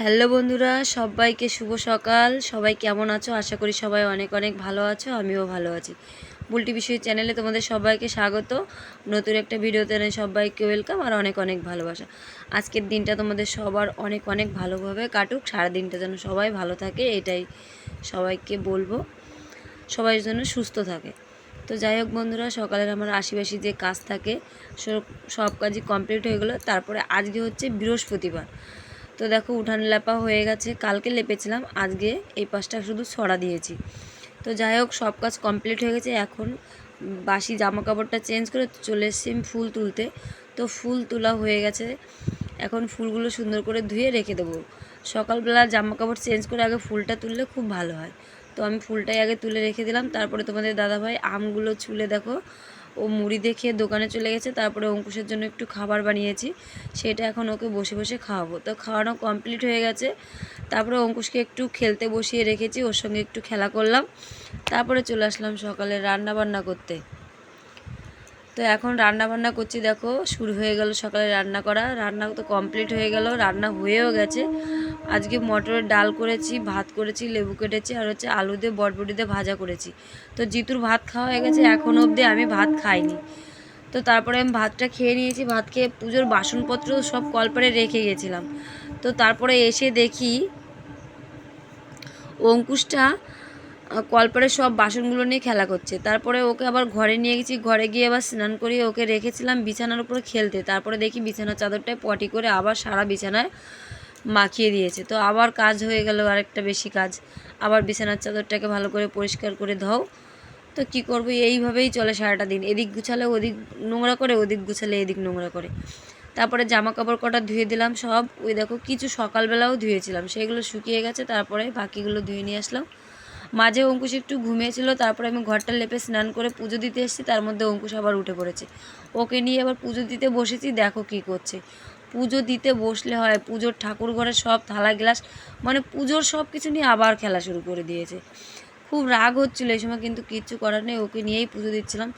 Hello বন্ধুরা, সবাইকে শুভ সকাল। সবাই কেমন আছো? আশা করি সবাই অনেক অনেক ভালো আছো, আমিও ভালো আছি। বুলটি বিষয় চ্যানেলে তোমাদের সবাইকে স্বাগত। নতুন একটা ভিডিওতে সবাইকে ওয়েলকাম আর অনেক অনেক ভালোবাসা। আজকের দিনটা তোমাদের সবার অনেক অনেক ভালোভাবে কাটুক সারা দিনটা যেন সবাই ভালো থাকে, এটাই সবাইকে বলব। সবাই যেন সুস্থ থাকে। তো যাই হোক বন্ধুরা, সকালের আমার আশিবাসি যে কাজ থাকে, সব কাজই কমপ্লিট হয়ে গেলো। তারপরে আজকে হচ্ছে বৃহস্পতিবার। তো দেখো উঠান লেপা হয়ে গেছে। কালকে লেপেছিলাম, আজকে এই পাশটা শুধু ছড়া দিয়েছি। তো যাই হোক, সব কাজ কমপ্লিট হয়ে গেছে। এখন বাসি জামা কাপড়টা চেঞ্জ করে চলে এসেছি ফুল তুলতে। তো ফুল তোলা হয়ে গেছে। এখন ফুলগুলো সুন্দর করে ধুয়ে রেখে দেবো। সকালবেলা জামা কাপড় চেঞ্জ করে আগে ফুলটা তুললে খুব ভালো হয়। তো আমি ফুলটাই আগে তুলে রেখে দিলাম। তারপরে তোমাদের দাদাভাই আমগুলো ছুলে দেখো ও মুড়ি দেখে দোকানে চলে গেছে, তারপরে অঙ্কুশের জন্য একটু খাবার বানিয়েছি, সেটা এখন ওকে বসে বসে খাওয়াবো। তো খাওয়ানো কমপ্লিট হয়ে গেছে, তারপরে অঙ্কুশকে একটু খেলতে বসিয়ে রেখেছি, ওর সঙ্গে একটু খেলা করলাম, তারপরে চলে আসলাম সকালে রান্না বান্না করতে। তো এখন রান্না বান্না করছি, দেখো, শুরু হয়ে গেল সকালে রান্না করা। রান্না তো কমপ্লিট হয়ে গেল, রান্না হয়েও গেছে। আজকে মটরের ডাল করেছি, ভাত করেছি, লেবু কেটেছি, আর হচ্ছে আলু দিয়ে বটবটি দিয়ে ভাজা করেছি। তো জিতুর ভাত খাওয়া হয়ে গেছে, এখন অবধি আমি ভাত খাইনি। তো তারপরে আমি ভাতটা খেয়ে নিয়েছি, ভাত খেয়ে পুজোর বাসনপত্র সব কলপারে রেখে গেছিলাম। তো তারপরে এসে দেখি অঙ্কুশটা কলপারে সব বাসনগুলো নিয়ে খেলা করছে। তারপরে ওকে আবার ঘরে নিয়ে গেছি। ঘরে গিয়ে আবার স্নান করিয়ে ওকে রেখেছিলাম বিছানার উপরে খেলতে। তারপরে দেখি বিছানার চাদরটায় পটি করে আবার সারা বিছানায় মাখিয়ে দিয়েছে। তো আবার কাজ হয়ে গেল আরেকটা বেশি কাজ। আবার বিছানার চাদরটাকে ভালো করে পরিষ্কার করে ধাও। তো কি করব? এইভাবেই চলে সারাটা দিন। এদিক গুছালে ওদিক নোংরা করে, ওদিক গুছালে এদিক নোংরা করে। তারপরে জামা কাপড় কটা ধুয়ে দিলাম সব। ওই দেখো কিছু সকালবেলাও ধুয়েছিলাম। সেগুলো শুকিয়ে গেছে। তারপরে বাকিগুলো ধুয়ে নিয়ে আসলাম। মাঝে অঙ্কুশ একটু ঘুমিয়েছিল, তারপরে আমি ঘরটা লেপে স্নান করে পুজো দিতে এসেছি, তার মধ্যে অঙ্কুশ আবার উঠে পড়েছে। ওকে নিয়ে আবার পুজো দিতে বসেছি, দেখো কি করছে। পুজো দিতে বসলে হয়, পুজোর ঠাকুর ঘরে সব থালা গ্লাস মানে পুজোর সব কিছু নিয়ে আবার খেলা শুরু করে দিয়েছে। খুব রাগ হচ্ছিল, এই সময় কিন্তু কিচ্ছু করার নেই, ওকে নিয়েই পুজো দিচ্ছিলাম।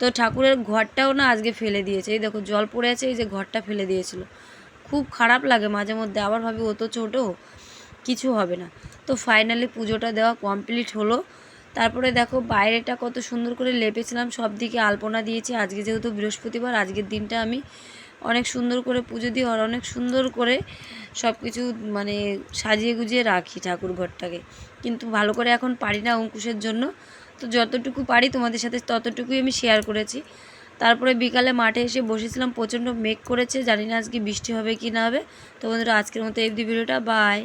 তো ঠাকুরের ঘরটাও না আজকে ফেলে দিয়েছে, এই দেখো জল পড়ে আছে, এই যে ঘরটা ফেলে দিয়েছিল। খুব খারাপ লাগে মাঝে মধ্যে, আবার ভাবি ও তো ছোটো কিছু হবে না। তো ফাইনালি পুজোটা দেওয়া কমপ্লিট হলো। তারপরে দেখো বাইরেটা কত সুন্দর করে লেপেছিলাম, সব দিকে আলপনা দিয়েছি। আজকে যেহেতু বৃহস্পতিবার, আজকের দিনটা আমি অনেক সুন্দর করে পুজো দিই আর অনেক সুন্দর করে সব কিছু মানে সাজিয়ে গুজিয়ে রাখি ঠাকুর ঘরটাকে। কিন্তু ভালো করে এখন পারি না অঙ্কুশের জন্য। তো যতটুকু পারি তোমাদের সাথে ততটুকুই আমি শেয়ার করেছি। তারপরে বিকালে মাঠে এসে বসেছিলাম, প্রচণ্ড মেঘ করেছে। জানি না আজকে বৃষ্টি হবে কি না হবে। তো বন্ধুরা, আজকের মতো এই ভিডিওটা। বাই